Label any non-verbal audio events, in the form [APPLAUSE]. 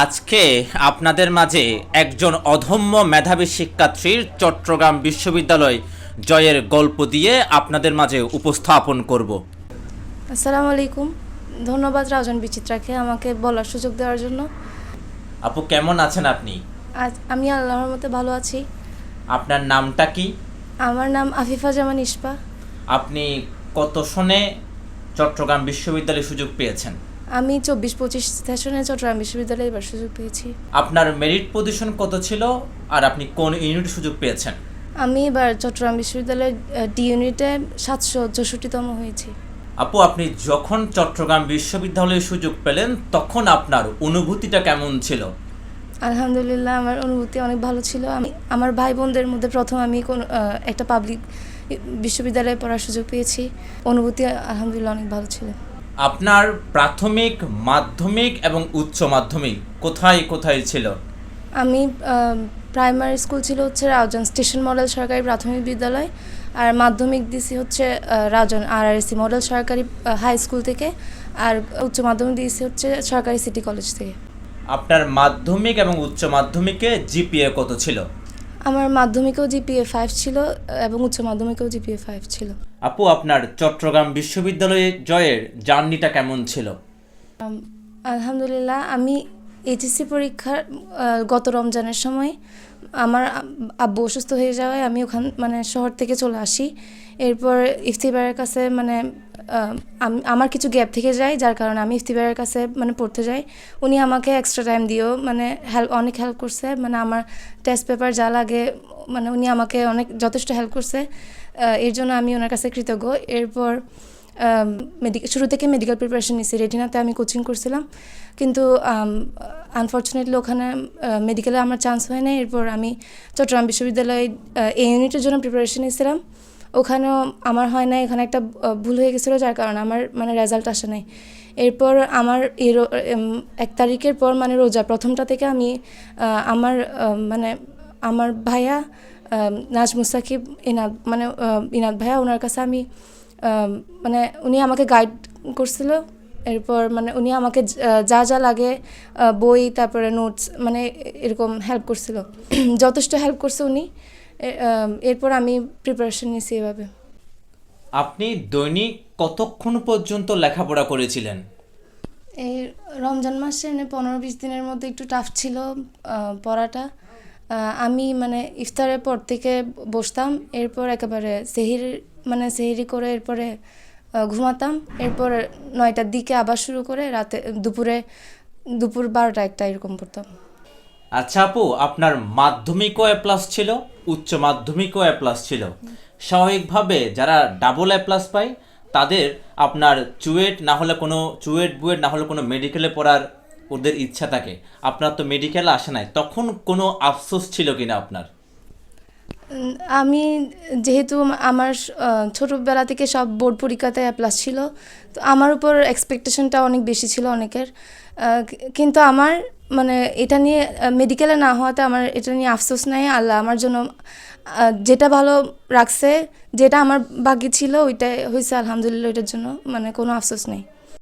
আজকে আপনাদের মাঝে একজন অধম্য মেধাবী শিক্ষার্থীর চট্টগ্রাম বিশ্ববিদ্যালয় জয়ের গল্প দিয়ে আপনাদের মাঝে উপস্থাপন করব। আসসালামু আলাইকুম। ধন্যবাদ রাজন বিচিত্রাকে আমাকে বলার সুযোগ দেওয়ার জন্য। আপু কেমন আছেন আপনি? আজ আমি আল্লাহর মতে ভালো আছি। আপনার নামটা কি? আমার নাম আফিফা জামান ইস্পা আপনি কত সনে চট্টগ্রাম বিশ্ববিদ্যালয়ে সুযোগ পেয়েছেন? আমি চব্বিশ পঁচিশ সেশনে চট্টগ্রাম বিশ্ববিদ্যালয়ে এবার সুযোগ পেয়েছি। আপনার মেরিট পজিশন কত ছিল আর আপনি কোন ইউনিট সুযোগ পেয়েছেন? আমি এবার চট্টগ্রাম বিশ্ববিদ্যালয়ের ডি ইউনিটে সাতশো চৌষট্টিতম হয়েছি। আপু আপনি যখন চট্টগ্রাম বিশ্ববিদ্যালয়ে সুযোগ পেলেন তখন আপনার অনুভূতিটা কেমন ছিল? আলহামদুলিল্লাহ আমার অনুভূতি অনেক ভালো ছিল। আমি আমার ভাই বোনদের মধ্যে প্রথম আমি কোন একটা পাবলিক বিশ্ববিদ্যালয়ে পড়ার সুযোগ পেয়েছি। অনুভূতি আলহামদুলিল্লাহ অনেক ভালো ছিল। আপনার প্রাথমিক মাধ্যমিক এবং উচ্চ মাধ্যমিক কোথায় কোথায় ছিল? আমি প্রাইমারি স্কুল ছিল হচ্ছে রাউজান স্টেশন মডেল সরকারি প্রাথমিক বিদ্যালয় আর মাধ্যমিক দিছি হচ্ছে রাজন Raozan R R C model সরকারি হাই স্কুল থেকে আর উচ্চ মাধ্যমিক দিয়েছি হচ্ছে সরকারি সিটি কলেজ থেকে। আপনার মাধ্যমিক এবং উচ্চ মাধ্যমিকে জিপিএ কত ছিল? আমার মাধ্যমিকেও জিপিএ ফাইভ ছিল এবং উচ্চ মাধ্যমিকেও জিপিএ ফাইভ ছিল। আপু আপনার চট্টগ্রাম বিশ্ববিদ্যালয়ে জয়ের জার্নিটা কেমন ছিল? আলহামদুলিল্লাহ আমি এইচএসসি পরীক্ষার গত রমজানের সময় আমার আব্বু অসুস্থ হয়ে যাওয়ায় আমি ওখান মানে শহর থেকে চলে আসি। এরপর ইফতিবারের কাছে মানে আমার কিছু গ্যাপ থেকে যায়, যার কারণে আমি ইফতিবারের কাছে মানে পড়তে যাই। উনি আমাকে এক্সট্রা টাইম দিয়েও মানে হেল্প অনেক হেল্প করছে। মানে আমার টেস্ট পেপার যা লাগে মানে উনি আমাকে অনেক, যথেষ্ট হেল্প করছে। এর জন্য আমি ওনার কাছে কৃতজ্ঞ। এরপর মেডিকেল শুরু থেকে মেডিকেল প্রিপারেশন নিয়েছি রেটিনাতে আমি কোচিং করছিলাম। কিন্তু আনফর্চুনেটলি ওখানে মেডিকেলে আমার চান্স হয় নাই। এরপর আমি চট্টগ্রাম বিশ্ববিদ্যালয়ে এই ইউনিটের জন্য প্রিপারেশন নিয়েছিলাম ওখানেও আমার হয় না এখানে একটা ভুল হয়ে গেছিল যার কারণে আমার মানে রেজাল্ট আসে নাই। এরপর আমার এর এক তারিখের পর মানে রোজা প্রথমটা থেকে আমি আমার মানে আমার ভাইয়া নাজ মুস্তাকিব ইনাদ মানে ইনাদ ভাইয়া ওনার কাছে আম, মানে উনি আমাকে গাইড করছিল। এরপর মানে উনি আমাকে যা যা লাগে বই তারপরে নোটস মানে এরকম হেল্প করছিল। [CLEARS THROAT] যথেষ্ট হেল্প করছে উনি। এরপর আমি প্রিপারেশন নিয়েছি এভাবে। আপনি দৈনিক কতক্ষণ পর্যন্ত লেখাপড়া করেছিলেন? এই রমজান মাসে মানে পনেরো বিশ দিনের মধ্যে একটু টাফ ছিল পড়াটা। আমি মানে ইফতারের পর থেকে বসতাম। এরপর একেবারে সেহির মানে সেহিরি করে এরপরে ঘুমাতাম। এরপর নয়টার দিকে আবার শুরু করে রাতে, দুপুরে, দুপুর বারোটা একটা এরকম পড়তাম। আচ্ছা আপু, আপনার মাধ্যমিকও এ প্লাস ছিল, উচ্চ মাধ্যমিকও এ প্লাস ছিল। স্বাভাবিকভাবে যারা ডাবল এ প্লাস পায়, তাদের আপনার চুয়েট না হলে কোনো, চুয়েট বুয়েট না হলে কোনো মেডিকেলে পড়ার ওদের ইচ্ছা থাকে। আপনার তো মেডিকেলে আসে নাই। তখন কোনো আফসোস ছিল কিনা আপনার? আমি যেহেতু আমার ছোটোবেলা থেকে সব বোর্ড পরীক্ষাতে প্লাস ছিল, তো আমার উপর এক্সপেকটেশনটা অনেক বেশি ছিল অনেকের। কিন্তু আমার মানে এটা নিয়ে মেডিকেলে না হওয়াতে আমার এটা নিয়ে আফসোস নাই, আল্লাহ আমার জন্য যেটা ভালো রাখছে, যেটা আমার বাকি ছিল, ওইটাই হয়েছে আলহামদুলিল্লাহ, ওইটার জন্য মানে কোনো আফসোস নেই।